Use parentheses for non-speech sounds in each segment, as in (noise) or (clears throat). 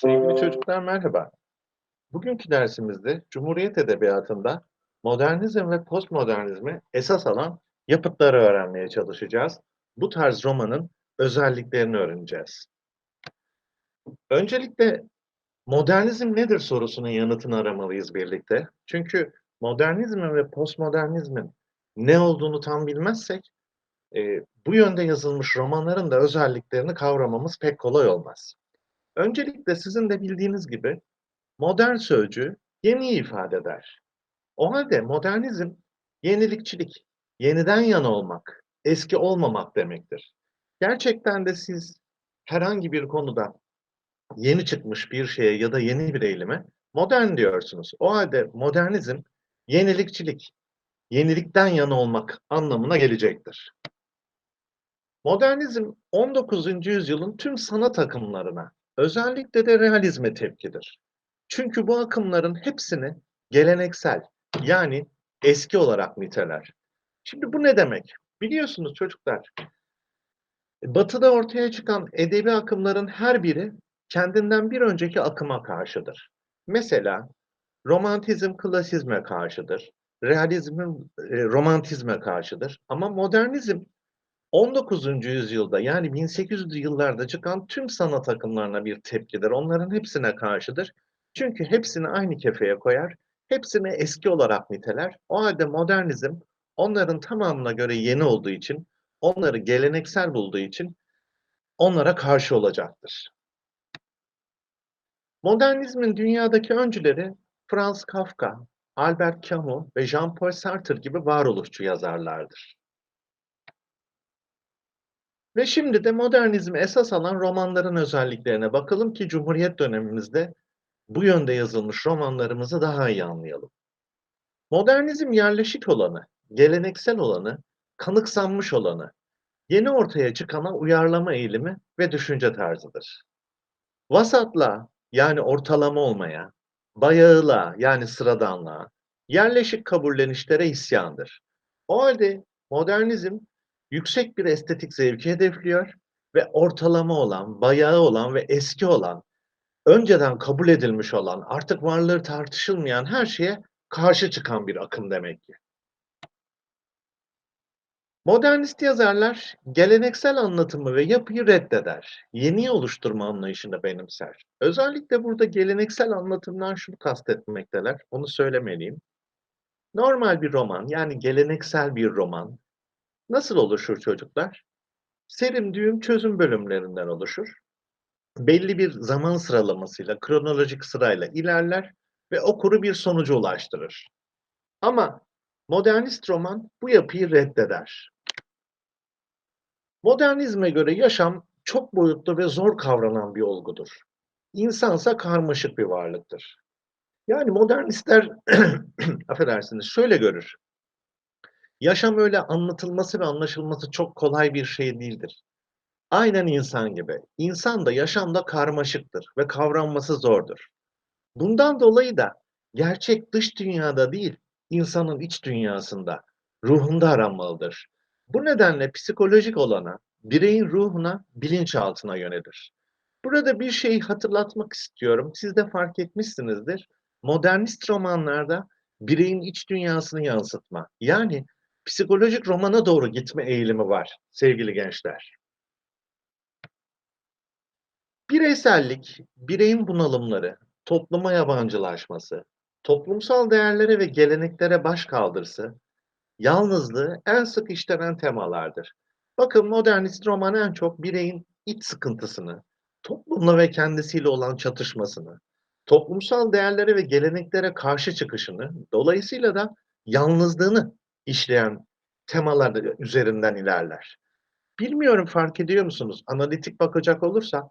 Sevgili çocuklar merhaba. Bugünkü dersimizde Cumhuriyet Edebiyatı'nda modernizm ve postmodernizmi esas alan yapıtları öğrenmeye çalışacağız. Bu tarz romanın özelliklerini öğreneceğiz. Öncelikle modernizm nedir sorusunun yanıtını aramalıyız birlikte. Çünkü modernizmin ve postmodernizmin ne olduğunu tam bilmezsek e, bu yönde yazılmış romanların da özelliklerini kavramamız pek kolay olmaz. Öncelikle sizin de bildiğiniz gibi modern sözcüğü yeniyi ifade eder. O halde modernizm yenilikçilik, yeniden yana olmak, eski olmamak demektir. Gerçekten de siz herhangi bir konuda yeni çıkmış bir şeye ya da yeni bir eğilime modern diyorsunuz. O halde modernizm yenilikçilik, yenilikten yana olmak anlamına gelecektir. Modernizm 19. yüzyılın tüm sanat akımlarına, özellikle de realizme tepkidir. Çünkü bu akımların hepsini geleneksel yani eski olarak niteler. Şimdi bu ne demek? Biliyorsunuz çocuklar, Batı'da ortaya çıkan edebi akımların her biri kendinden bir önceki akıma karşıdır. Mesela romantizm klasizme karşıdır, realizm e, romantizme karşıdır ama modernizm 19. yüzyılda yani 1800'lü yıllarda çıkan tüm sanat akımlarına bir tepkidir. Onların hepsine karşıdır. Çünkü hepsini aynı kefeye koyar, hepsini eski olarak niteler. O halde modernizm onların tamamına göre yeni olduğu için, onları geleneksel bulduğu için onlara karşı olacaktır. Modernizmin dünyadaki öncüleri Franz Kafka, Albert Camus ve Jean-Paul Sartre gibi varoluşçu yazarlardır. Ve şimdi de modernizmi esas alan romanların özelliklerine bakalım ki Cumhuriyet dönemimizde bu yönde yazılmış romanlarımızı daha iyi anlayalım. Modernizm yerleşik olanı, geleneksel olanı, kanıksanmış olanı, yeni ortaya çıkana uyarlama eğilimi ve düşünce tarzıdır. Vasatla yani ortalama olmaya, bayağıla yani sıradanlığa, yerleşik kabullenişlere isyandır. O halde modernizm yüksek bir estetik zevki hedefliyor ve ortalama olan, bayağı olan ve eski olan, önceden kabul edilmiş olan, artık varlığı tartışılmayan her şeye karşı çıkan bir akım demek ki. Modernist yazarlar geleneksel anlatımı ve yapıyı reddeder. Yeni oluşturma anlayışını benimser. Özellikle burada geleneksel anlatımdan şunu kastetmekteler, onu söylemeliyim. Normal bir roman, yani geleneksel bir roman, Nasıl oluşur çocuklar? Serim, düğüm, çözüm bölümlerinden oluşur. Belli bir zaman sıralamasıyla, kronolojik sırayla ilerler ve okuru bir sonuca ulaştırır. Ama modernist roman bu yapıyı reddeder. Modernizme göre yaşam çok boyutlu ve zor kavranan bir olgudur. İnsansa karmaşık bir varlıktır. Yani modernistler, (clears throat) affedersiniz, şöyle görür. Yaşam öyle anlatılması ve anlaşılması çok kolay bir şey değildir. Aynen insan gibi. İnsan da yaşam da karmaşıktır ve kavranması zordur. Bundan dolayı da gerçek dış dünyada değil, insanın iç dünyasında, ruhunda aranmalıdır. Bu nedenle psikolojik olana, bireyin ruhuna, bilinçaltına yönelir. Burada bir şeyi hatırlatmak istiyorum. Siz de fark etmişsinizdir. Modernist romanlarda bireyin iç dünyasını yansıtma. Yani psikolojik romana doğru gitme eğilimi var sevgili gençler. Bireysellik, bireyin bunalımları, topluma yabancılaşması, toplumsal değerlere ve geleneklere baş kaldırısı, yalnızlığı en sık işlenen temalardır. Bakın modernist roman en çok bireyin iç sıkıntısını, toplumla ve kendisiyle olan çatışmasını, toplumsal değerlere ve geleneklere karşı çıkışını, dolayısıyla da yalnızlığını işleyen temalar üzerinden ilerler. Bilmiyorum fark ediyor musunuz? Analitik bakacak olursa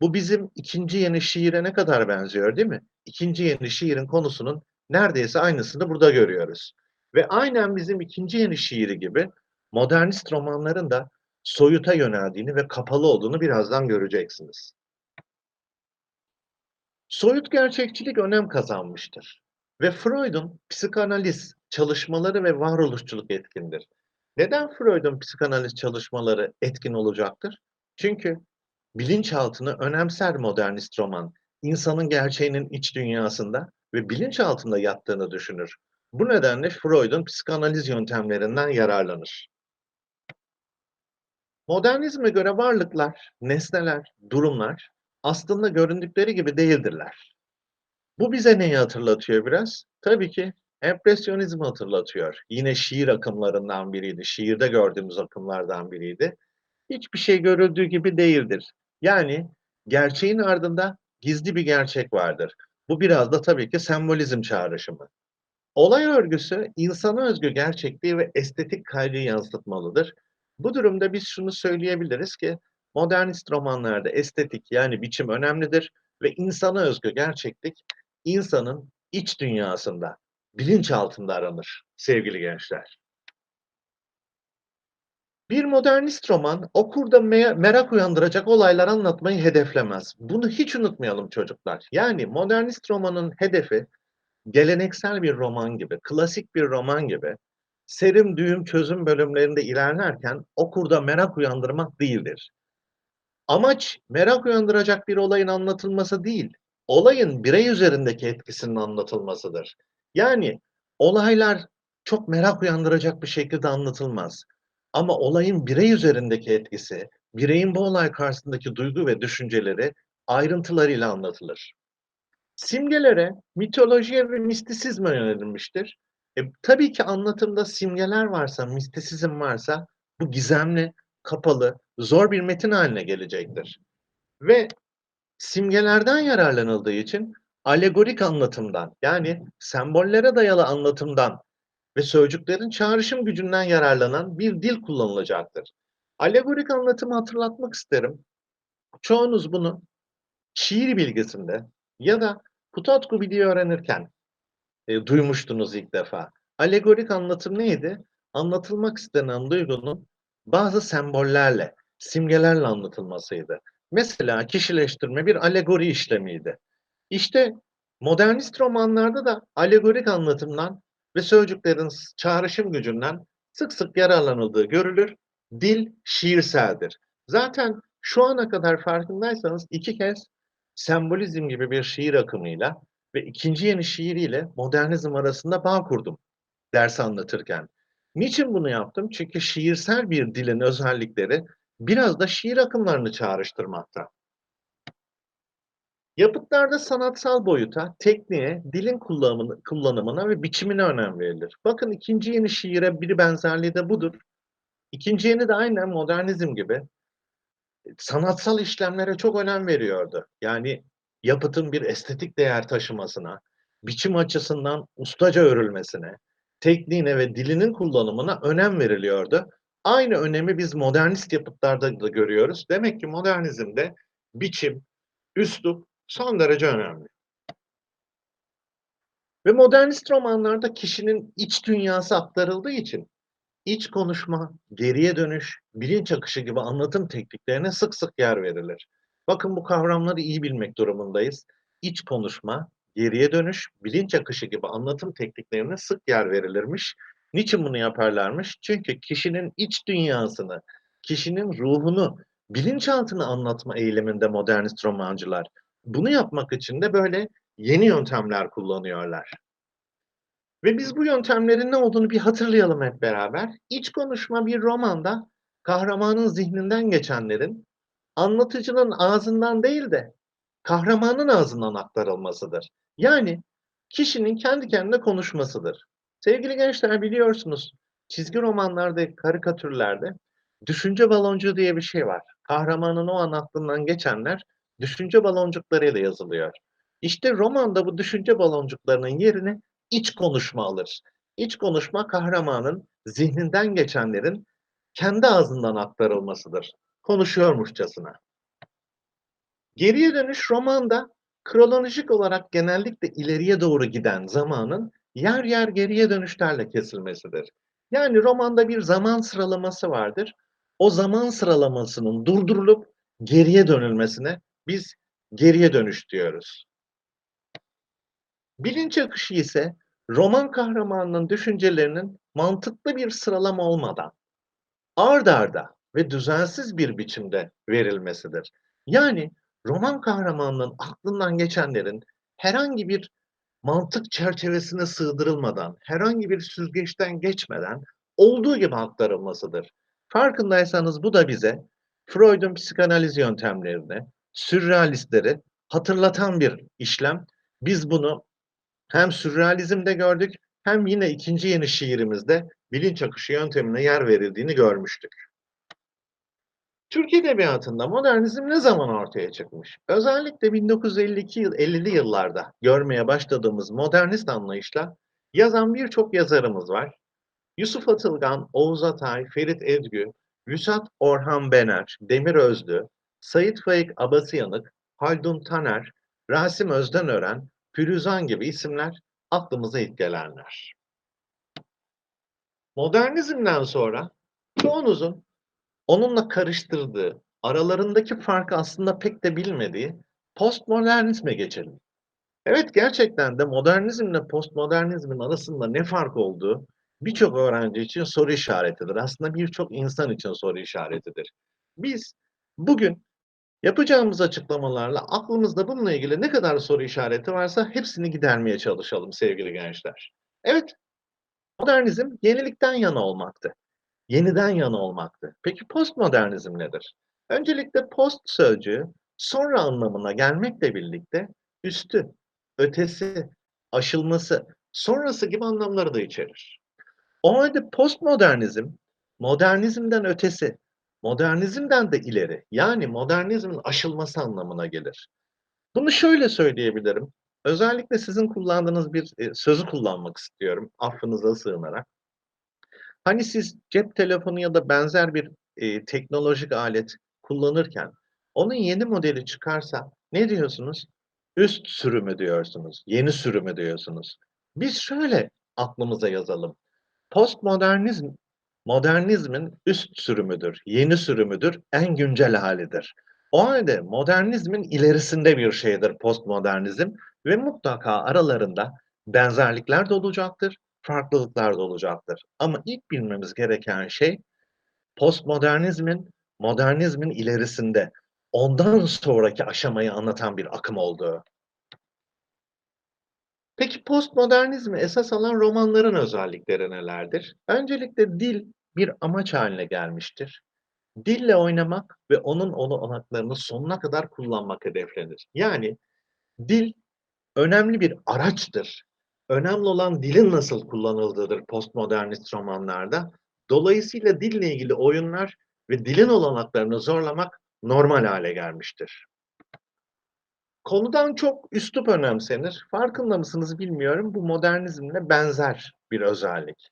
bu bizim ikinci yeni şiire ne kadar benziyor değil mi? İkinci yeni şiirin konusunun neredeyse aynısını burada görüyoruz. Ve aynen bizim ikinci yeni şiiri gibi modernist romanların da soyuta yöneldiğini ve kapalı olduğunu birazdan göreceksiniz. Soyut gerçekçilik önem kazanmıştır. Ve Freud'un psikanaliz çalışmaları ve varoluşçuluk etkindir. Neden Freud'un psikanaliz çalışmaları etkin olacaktır? Çünkü bilinçaltını önemser modernist roman. insanın gerçeğinin iç dünyasında ve bilinçaltında yattığını düşünür. Bu nedenle Freud'un psikanaliz yöntemlerinden yararlanır. Modernizme göre varlıklar, nesneler, durumlar aslında göründükleri gibi değildirler. Bu bize neyi hatırlatıyor biraz? Tabii ki empresyonizmi hatırlatıyor. Yine şiir akımlarından biriydi. Şiirde gördüğümüz akımlardan biriydi. Hiçbir şey görüldüğü gibi değildir. Yani gerçeğin ardında gizli bir gerçek vardır. Bu biraz da tabii ki sembolizm çağrışımı. Olay örgüsü insana özgü gerçekliği ve estetik kaygıyı yansıtmalıdır. Bu durumda biz şunu söyleyebiliriz ki modernist romanlarda estetik yani biçim önemlidir ve insana özgü gerçeklik insanın iç dünyasında, bilinçaltında aranır sevgili gençler. Bir modernist roman okurda me merak uyandıracak olaylar anlatmayı hedeflemez. Bunu hiç unutmayalım çocuklar. Yani modernist romanın hedefi geleneksel bir roman gibi, klasik bir roman gibi serim, düğüm, çözüm bölümlerinde ilerlerken okurda merak uyandırmak değildir. Amaç merak uyandıracak bir olayın anlatılması değil, olayın birey üzerindeki etkisinin anlatılmasıdır. Yani olaylar çok merak uyandıracak bir şekilde anlatılmaz. Ama olayın birey üzerindeki etkisi, bireyin bu olay karşısındaki duygu ve düşünceleri ayrıntılarıyla anlatılır. Simgelere, mitolojiye ve mistisizme yönelilmiştir. E, tabii ki anlatımda simgeler varsa, mistisizm varsa bu gizemli, kapalı, zor bir metin haline gelecektir. Ve simgelerden yararlanıldığı için alegorik anlatımdan yani sembollere dayalı anlatımdan ve sözcüklerin çağrışım gücünden yararlanan bir dil kullanılacaktır. Alegorik anlatımı hatırlatmak isterim. Çoğunuz bunu şiir bilgisinde ya da Putatku Bili'yi öğrenirken e, duymuştunuz ilk defa. Alegorik anlatım neydi? Anlatılmak istenen duygunun bazı sembollerle, simgelerle anlatılmasıydı. Mesela kişileştirme bir alegori işlemiydi. İşte modernist romanlarda da alegorik anlatımdan ve sözcüklerin çağrışım gücünden sık sık yararlanıldığı görülür. Dil şiirseldir. Zaten şu ana kadar farkındaysanız iki kez sembolizm gibi bir şiir akımıyla ve ikinci yeni şiiriyle modernizm arasında bağ kurdum ders anlatırken. Niçin bunu yaptım? Çünkü şiirsel bir dilin özellikleri biraz da şiir akımlarını çağrıştırmakta. Yapıtlarda sanatsal boyuta, tekniğe, dilin kullanımına, kullanımına ve biçimine önem verilir. Bakın ikinci yeni şiire bir benzerliği de budur. İkinci yeni de aynen modernizm gibi sanatsal işlemlere çok önem veriyordu. Yani yapıtın bir estetik değer taşımasına, biçim açısından ustaca örülmesine, tekniğine ve dilinin kullanımına önem veriliyordu. Aynı önemi biz modernist yapıtlarda da görüyoruz. Demek ki modernizmde biçim, üslup son derece önemli. Ve modernist romanlarda kişinin iç dünyası aktarıldığı için iç konuşma, geriye dönüş, bilinç akışı gibi anlatım tekniklerine sık sık yer verilir. Bakın bu kavramları iyi bilmek durumundayız. İç konuşma, geriye dönüş, bilinç akışı gibi anlatım tekniklerine sık yer verilirmiş. Niçin bunu yaparlarmış? Çünkü kişinin iç dünyasını, kişinin ruhunu, bilinçaltını anlatma eğiliminde modernist romancılar. Bunu yapmak için de böyle yeni yöntemler kullanıyorlar. Ve biz bu yöntemlerin ne olduğunu bir hatırlayalım hep beraber. İç konuşma bir romanda kahramanın zihninden geçenlerin anlatıcının ağzından değil de kahramanın ağzından aktarılmasıdır. Yani kişinin kendi kendine konuşmasıdır. Sevgili gençler biliyorsunuz çizgi romanlarda, karikatürlerde düşünce baloncuğu diye bir şey var. Kahramanın o an aklından geçenler düşünce baloncuklarıyla yazılıyor. İşte romanda bu düşünce baloncuklarının yerini iç konuşma alır. İç konuşma kahramanın zihninden geçenlerin kendi ağzından aktarılmasıdır. Konuşuyormuşçasına. Geriye dönüş romanda kronolojik olarak genellikle ileriye doğru giden zamanın yer yer geriye dönüşlerle kesilmesidir. Yani romanda bir zaman sıralaması vardır. O zaman sıralamasının durdurulup geriye dönülmesine biz geriye dönüş diyoruz. Bilinç akışı ise roman kahramanının düşüncelerinin mantıklı bir sıralama olmadan ard arda ve düzensiz bir biçimde verilmesidir. Yani roman kahramanının aklından geçenlerin herhangi bir mantık çerçevesine sığdırılmadan, herhangi bir süzgeçten geçmeden olduğu gibi aktarılmasıdır. Farkındaysanız bu da bize Freud'un psikanaliz yöntemlerini, sürrealistleri hatırlatan bir işlem. Biz bunu hem sürrealizmde gördük hem yine ikinci yeni şiirimizde bilinç akışı yöntemine yer verildiğini görmüştük. Türk Edebiyatı'nda modernizm ne zaman ortaya çıkmış? Özellikle 1952 yıl 50'li yıllarda görmeye başladığımız modernist anlayışla yazan birçok yazarımız var. Yusuf Atılgan, Oğuz Atay, Ferit Edgü, Vüsat Orhan Bener, Demir Özlü, Sayit Faik Abasıyanık, Haldun Taner, Rasim Özdenören, Firuzan gibi isimler aklımıza ilk gelenler. Modernizmden sonra çoğunuzun onunla karıştırdığı, aralarındaki farkı aslında pek de bilmediği postmodernizme geçelim. Evet gerçekten de modernizmle postmodernizmin arasında ne fark olduğu birçok öğrenci için soru işaretidir. Aslında birçok insan için soru işaretidir. Biz bugün yapacağımız açıklamalarla aklımızda bununla ilgili ne kadar soru işareti varsa hepsini gidermeye çalışalım sevgili gençler. Evet, modernizm yenilikten yana olmaktı. Yeniden yana olmaktı. Peki postmodernizm nedir? Öncelikle post sözcüğü sonra anlamına gelmekle birlikte üstü, ötesi, aşılması, sonrası gibi anlamları da içerir. O halde postmodernizm, modernizmden ötesi, modernizmden de ileri, yani modernizmin aşılması anlamına gelir. Bunu şöyle söyleyebilirim. Özellikle sizin kullandığınız bir e, sözü kullanmak istiyorum, affınıza sığınarak. Hani siz cep telefonu ya da benzer bir e, teknolojik alet kullanırken onun yeni modeli çıkarsa ne diyorsunuz? Üst sürümü diyorsunuz, yeni sürümü diyorsunuz. Biz şöyle aklımıza yazalım. Postmodernizm, modernizmin üst sürümüdür, yeni sürümüdür, en güncel halidir. O halde modernizmin ilerisinde bir şeydir postmodernizm ve mutlaka aralarında benzerlikler de olacaktır, farklılıklar da olacaktır. Ama ilk bilmemiz gereken şey postmodernizmin, modernizmin ilerisinde ondan sonraki aşamayı anlatan bir akım olduğu. Peki postmodernizmi esas alan romanların özellikleri nelerdir? Öncelikle dil bir amaç haline gelmiştir. Dille oynamak ve onun olanaklarını sonuna kadar kullanmak hedeflenir. Yani dil önemli bir araçtır. Önemli olan dilin nasıl kullanıldığıdır postmodernist romanlarda. Dolayısıyla dille ilgili oyunlar ve dilin olanaklarını zorlamak normal hale gelmiştir. Konudan çok üslup önemsenir. Farkında mısınız bilmiyorum. Bu modernizmle benzer bir özellik.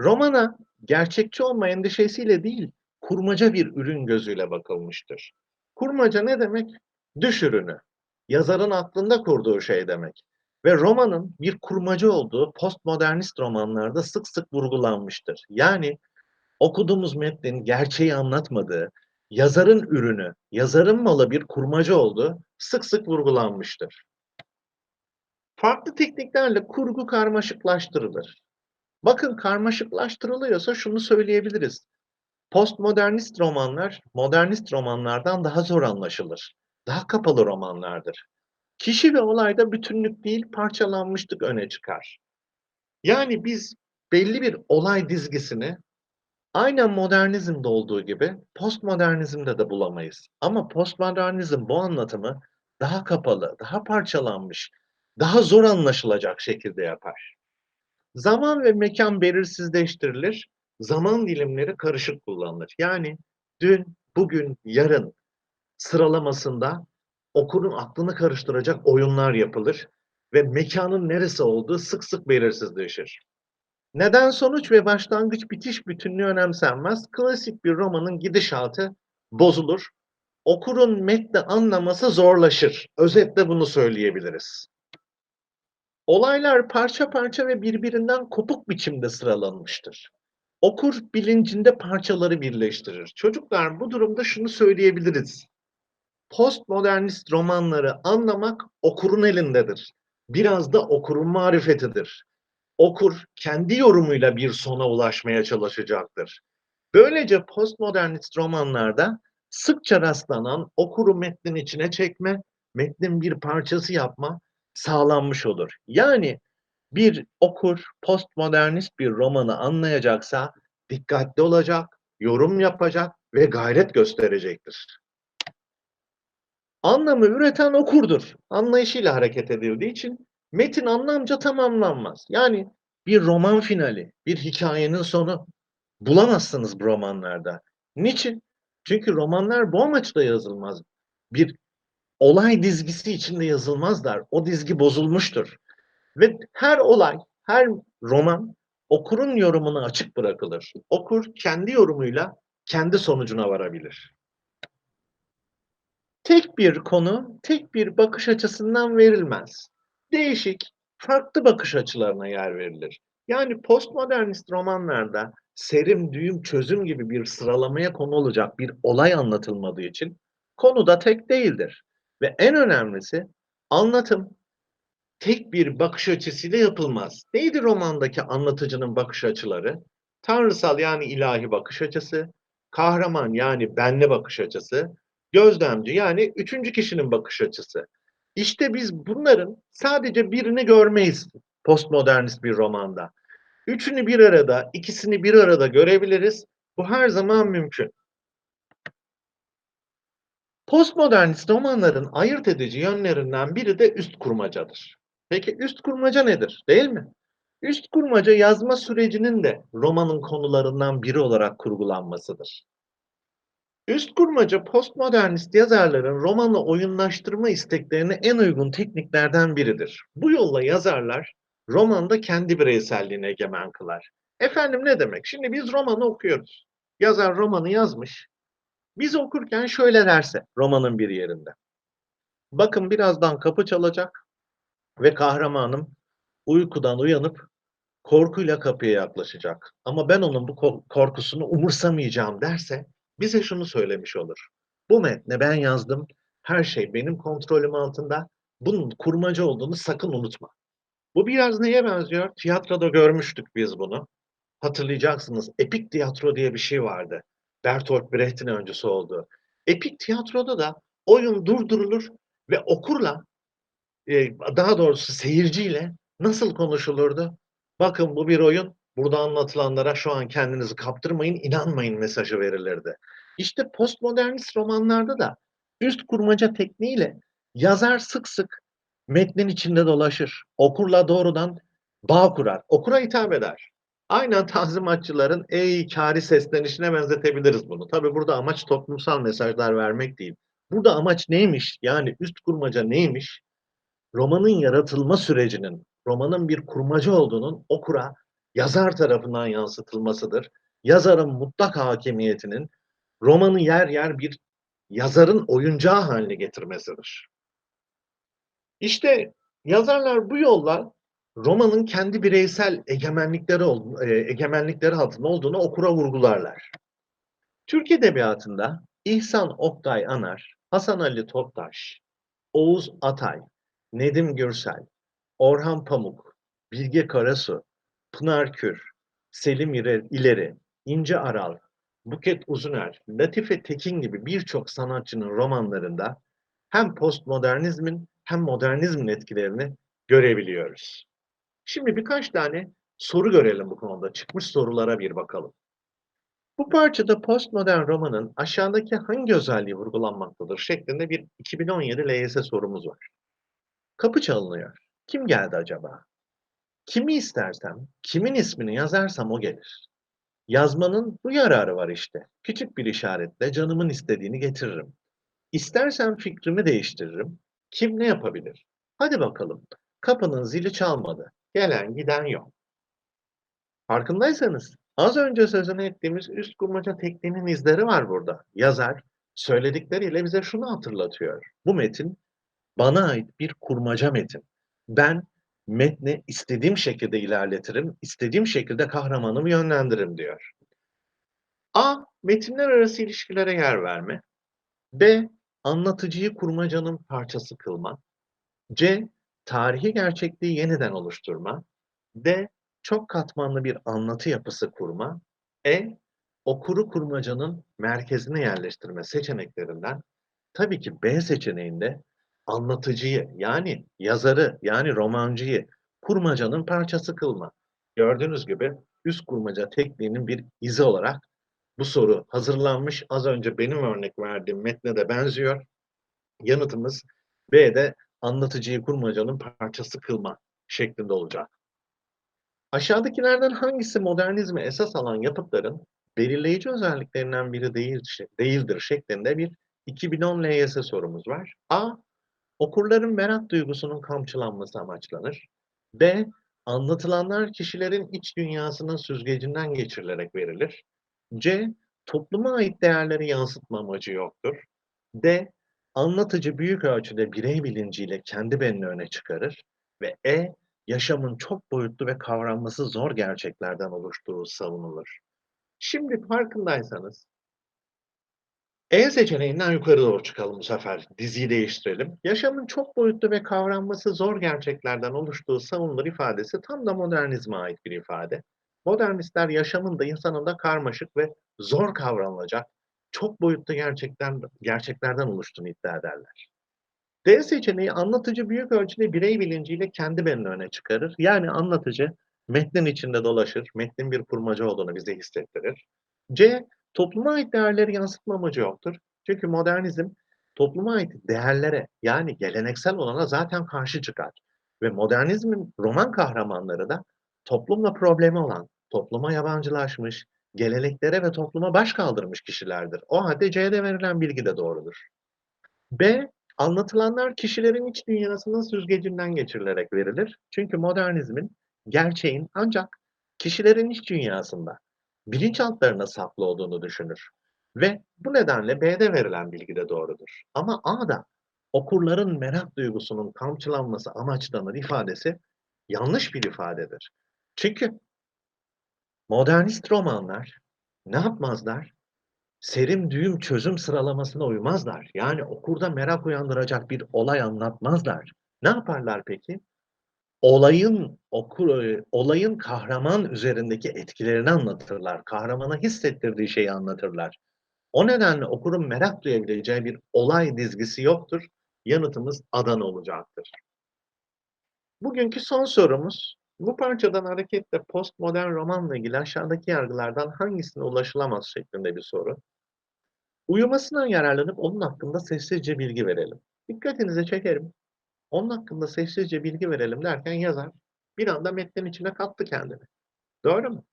Romana gerçekçi olma endişesiyle değil, kurmaca bir ürün gözüyle bakılmıştır. Kurmaca ne demek? Düş ürünü. Yazarın aklında kurduğu şey demek. Ve romanın bir kurmaca olduğu postmodernist romanlarda sık sık vurgulanmıştır. Yani okuduğumuz metnin gerçeği anlatmadığı, yazarın ürünü, yazarın malı bir kurmaca olduğu sık sık vurgulanmıştır. Farklı tekniklerle kurgu karmaşıklaştırılır. Bakın karmaşıklaştırılıyorsa şunu söyleyebiliriz. Postmodernist romanlar, modernist romanlardan daha zor anlaşılır. Daha kapalı romanlardır. Kişi ve olayda bütünlük değil, parçalanmışlık öne çıkar. Yani biz belli bir olay dizgisini aynen modernizmde olduğu gibi postmodernizmde de bulamayız. Ama postmodernizm bu anlatımı daha kapalı, daha parçalanmış, daha zor anlaşılacak şekilde yapar. Zaman ve mekan belirsizleştirilir, zaman dilimleri karışık kullanılır. Yani dün, bugün, yarın sıralamasında okurun aklını karıştıracak oyunlar yapılır ve mekanın neresi olduğu sık sık belirsizleşir. Neden sonuç ve başlangıç bitiş bütünlüğü önemsenmez. Klasik bir romanın gidişatı bozulur. Okurun metni anlaması zorlaşır. Özetle bunu söyleyebiliriz. Olaylar parça parça ve birbirinden kopuk biçimde sıralanmıştır. Okur bilincinde parçaları birleştirir. Çocuklar bu durumda şunu söyleyebiliriz. Postmodernist romanları anlamak okurun elindedir. Biraz da okurun marifetidir. Okur kendi yorumuyla bir sona ulaşmaya çalışacaktır. Böylece postmodernist romanlarda sıkça rastlanan okuru metnin içine çekme, metnin bir parçası yapma sağlanmış olur. Yani bir okur postmodernist bir romanı anlayacaksa dikkatli olacak, yorum yapacak ve gayret gösterecektir. Anlamı üreten okurdur. Anlayışıyla hareket edildiği için metin anlamca tamamlanmaz. Yani bir roman finali, bir hikayenin sonu bulamazsınız bu romanlarda. Niçin? Çünkü romanlar bu amaçla yazılmaz. Bir olay dizgisi içinde yazılmazlar. O dizgi bozulmuştur. Ve her olay, her roman okurun yorumuna açık bırakılır. Okur kendi yorumuyla kendi sonucuna varabilir. Tek bir konu, tek bir bakış açısından verilmez. Değişik, farklı bakış açılarına yer verilir. Yani postmodernist romanlarda serim, düğüm, çözüm gibi bir sıralamaya konu olacak bir olay anlatılmadığı için konu da tek değildir. Ve en önemlisi anlatım tek bir bakış açısıyla yapılmaz. Neydi romandaki anlatıcının bakış açıları? Tanrısal yani ilahi bakış açısı, kahraman yani benle bakış açısı, gözlemci yani üçüncü kişinin bakış açısı. İşte biz bunların sadece birini görmeyiz postmodernist bir romanda. Üçünü bir arada, ikisini bir arada görebiliriz. Bu her zaman mümkün. Postmodernist romanların ayırt edici yönlerinden biri de üst kurmacadır. Peki üst kurmaca nedir? Değil mi? Üst kurmaca yazma sürecinin de romanın konularından biri olarak kurgulanmasıdır. Üst kurmaca postmodernist yazarların romanı oyunlaştırma isteklerine en uygun tekniklerden biridir. Bu yolla yazarlar romanda kendi bireyselliğini egemen kılar. Efendim ne demek? Şimdi biz romanı okuyoruz. Yazar romanı yazmış. Biz okurken şöyle derse romanın bir yerinde. Bakın birazdan kapı çalacak ve kahramanım uykudan uyanıp korkuyla kapıya yaklaşacak. Ama ben onun bu korkusunu umursamayacağım derse bize şunu söylemiş olur. Bu metne ben yazdım. Her şey benim kontrolüm altında. Bunun kurmaca olduğunu sakın unutma. Bu biraz neye benziyor? Tiyatroda görmüştük biz bunu. Hatırlayacaksınız. Epik tiyatro diye bir şey vardı. Bertolt Brecht'in öncüsü olduğu. Epik tiyatroda da oyun durdurulur ve okurla e, daha doğrusu seyirciyle nasıl konuşulurdu? Bakın bu bir oyun. Burada anlatılanlara şu an kendinizi kaptırmayın, inanmayın mesajı verilirdi. İşte postmodernist romanlarda da üst kurmaca tekniğiyle yazar sık sık metnin içinde dolaşır. Okurla doğrudan bağ kurar. Okura hitap eder. Aynen tanzimatçıların ey kari seslenişine benzetebiliriz bunu. Tabi burada amaç toplumsal mesajlar vermek değil. Burada amaç neymiş? Yani üst kurmaca neymiş? Romanın yaratılma sürecinin, romanın bir kurmaca olduğunun okura yazar tarafından yansıtılmasıdır. Yazarın mutlak hakimiyetinin romanı yer yer bir yazarın oyuncağı haline getirmesidir. İşte yazarlar bu yolla romanın kendi bireysel egemenlikleri, e, egemenlikleri altında olduğunu okura vurgularlar. Türk Edebiyatı'nda İhsan Oktay Anar, Hasan Ali Toptaş, Oğuz Atay, Nedim Gürsel, Orhan Pamuk, Bilge Karasu, Pınar Kür, Selim İleri, İnce Aral, Buket Uzuner, Latife Tekin gibi birçok sanatçının romanlarında hem postmodernizmin hem modernizmin etkilerini görebiliyoruz. Şimdi birkaç tane soru görelim bu konuda. Çıkmış sorulara bir bakalım. Bu parçada postmodern romanın aşağıdaki hangi özelliği vurgulanmaktadır şeklinde bir 2017 LYS sorumuz var. Kapı çalınıyor. Kim geldi acaba? Kimi istersem, kimin ismini yazarsam o gelir. Yazmanın bu yararı var işte. Küçük bir işaretle canımın istediğini getiririm. İstersen fikrimi değiştiririm. Kim ne yapabilir? Hadi bakalım. Kapının zili çalmadı. Gelen giden yok. Farkındaysanız az önce sözünü ettiğimiz üst kurmaca tekniğinin izleri var burada. Yazar söyledikleriyle bize şunu hatırlatıyor. Bu metin bana ait bir kurmaca metin. Ben metni istediğim şekilde ilerletirim, istediğim şekilde kahramanımı yönlendiririm diyor. A. Metinler arası ilişkilere yer verme. B. Anlatıcıyı kurmacanın parçası kılma. C. Tarihi gerçekliği yeniden oluşturma. D. Çok katmanlı bir anlatı yapısı kurma. E. okuru kurmacanın merkezine yerleştirme seçeneklerinden tabii ki B seçeneğinde anlatıcıyı yani yazarı yani romancıyı kurmacanın parçası kılma. Gördüğünüz gibi üst kurmaca tekniğinin bir izi olarak bu soru hazırlanmış. Az önce benim örnek verdiğim metne de benziyor. Yanıtımız B'de anlatıcıyı kurmacanın parçası kılma şeklinde olacak. Aşağıdakilerden hangisi modernizme esas alan yapıtların belirleyici özelliklerinden biri değil, değildir şeklinde bir 2010 LYS sorumuz var. A. Okurların merak duygusunun kamçılanması amaçlanır. B. Anlatılanlar kişilerin iç dünyasının süzgecinden geçirilerek verilir. C. Topluma ait değerleri yansıtma amacı yoktur. D. Anlatıcı büyük ölçüde birey bilinciyle kendi benini öne çıkarır. Ve E. Yaşamın çok boyutlu ve kavranması zor gerçeklerden oluştuğu savunulur. Şimdi farkındaysanız E seçeneğinden yukarı doğru çıkalım bu sefer. Diziyi değiştirelim. Yaşamın çok boyutlu ve kavranması zor gerçeklerden oluştuğu savunulur ifadesi tam da modernizme ait bir ifade. Modernistler yaşamın da insanın da karmaşık ve zor kavranılacak, çok boyutlu gerçekten, gerçeklerden oluştuğunu iddia ederler. D seçeneği anlatıcı büyük ölçüde birey bilinciyle kendi benini öne çıkarır. Yani anlatıcı metnin içinde dolaşır, metnin bir kurmaca olduğunu bize hissettirir. C. Topluma ait değerleri yansıtma amacı yoktur. Çünkü modernizm topluma ait değerlere yani geleneksel olana zaten karşı çıkar. Ve modernizmin roman kahramanları da toplumla problemi olan, topluma yabancılaşmış, geleneklere ve topluma baş kaldırmış kişilerdir. O halde C'de verilen bilgi de doğrudur. B. Anlatılanlar kişilerin iç dünyasının süzgecinden geçirilerek verilir. Çünkü modernizmin gerçeğin ancak kişilerin iç dünyasında, bilinçaltlarına saklı olduğunu düşünür. Ve bu nedenle B'de verilen bilgi de doğrudur. Ama A'da okurların merak duygusunun kamçılanması amaçlanır ifadesi yanlış bir ifadedir. Çünkü modernist romanlar ne yapmazlar? Serim düğüm çözüm sıralamasına uymazlar. Yani okurda merak uyandıracak bir olay anlatmazlar. Ne yaparlar peki? Olayın okur olayın kahraman üzerindeki etkilerini anlatırlar. Kahramana hissettirdiği şeyi anlatırlar. O nedenle okurun merak duyabileceği bir olay dizgisi yoktur. Yanıtımız Adana olacaktır. Bugünkü son sorumuz bu parçadan hareketle postmodern romanla ilgili aşağıdaki yargılardan hangisine ulaşılamaz şeklinde bir soru. Uyumasından yararlanıp onun hakkında sessizce bilgi verelim. Dikkatinizi çekerim. Onun hakkında sessizce bilgi verelim derken yazar bir anda metnin içine kattı kendini. Doğru mu?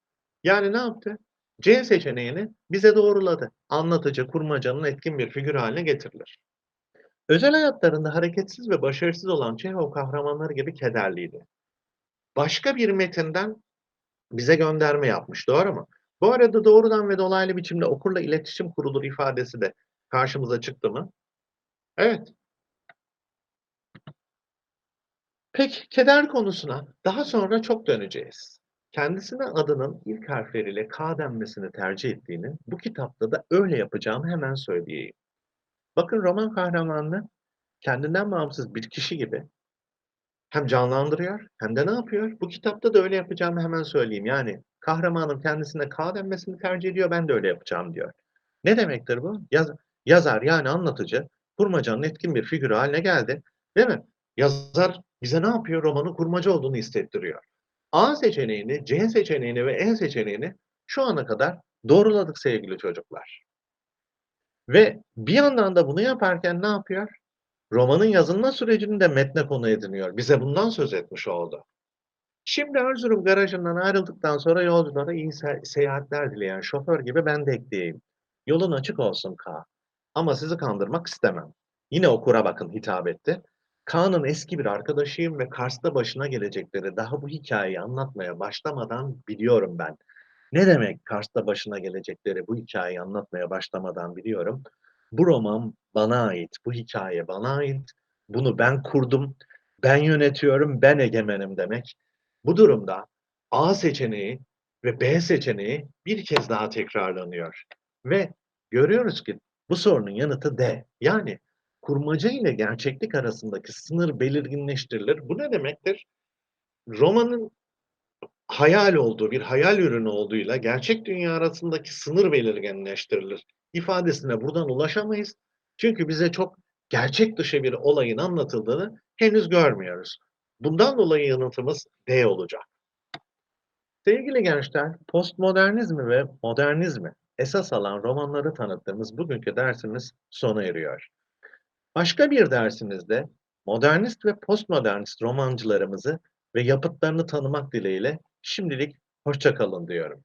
Yani ne yaptı? C seçeneğini bize doğruladı. Anlatıcı, kurmacanın etkin bir figür haline getirilir. Özel hayatlarında hareketsiz ve başarısız olan Çehov kahramanları gibi kederliydi. Başka bir metinden bize gönderme yapmış, doğru mu? Bu arada doğrudan ve dolaylı biçimde okurla iletişim kurulur ifadesi de karşımıza çıktı mı? Evet. Peki, keder konusuna daha sonra çok döneceğiz. Kendisine adının ilk harfleriyle K denmesini tercih ettiğini, bu kitapta da öyle yapacağımı hemen söyleyeyim. Bakın roman kahramanını kendinden bağımsız bir kişi gibi hem canlandırıyor hem de ne yapıyor? Bu kitapta da öyle yapacağımı hemen söyleyeyim. Yani kahramanım kendisine K denmesini tercih ediyor, ben de öyle yapacağım diyor. Ne demektir bu? Yaz, yazar yani anlatıcı kurmacanın etkin bir figürü haline geldi. Değil mi? Yazar bize ne yapıyor? Romanın kurmaca olduğunu hissettiriyor. A seçeneğini, C seçeneğini ve E seçeneğini şu ana kadar doğruladık sevgili çocuklar. Ve bir yandan da bunu yaparken ne yapıyor? Romanın yazılma sürecini de metne konu ediniyor. Bize bundan söz etmiş oldu. Şimdi Erzurum garajından ayrıldıktan sonra yolculara iyi se seyahatler dileyen şoför gibi ben de ekleyeyim. Yolun açık olsun K. Ama sizi kandırmak istemem. Yine okura bakın hitap etti. Kaan'ın eski bir arkadaşıyım ve Kars'ta başına gelecekleri daha bu hikayeyi anlatmaya başlamadan biliyorum ben. Ne demek Kars'ta başına gelecekleri bu hikayeyi anlatmaya başlamadan biliyorum. Bu roman bana ait, bu hikaye bana ait. Bunu ben kurdum, ben yönetiyorum, ben egemenim demek. Bu durumda A seçeneği ve B seçeneği bir kez daha tekrarlanıyor. Ve görüyoruz ki bu sorunun yanıtı D. Yani kurmaca ile gerçeklik arasındaki sınır belirginleştirilir. Bu ne demektir? Romanın hayal olduğu, bir hayal ürünü olduğuyla gerçek dünya arasındaki sınır belirginleştirilir ifadesine buradan ulaşamayız. Çünkü bize çok gerçek dışı bir olayın anlatıldığını henüz görmüyoruz. Bundan dolayı yanıtımız D olacak. Sevgili gençler, postmodernizmi ve modernizmi esas alan romanları tanıttığımız bugünkü dersimiz sona eriyor. Başka bir dersimizde modernist ve postmodernist romancılarımızı ve yapıtlarını tanımak dileğiyle şimdilik hoşça kalın diyorum.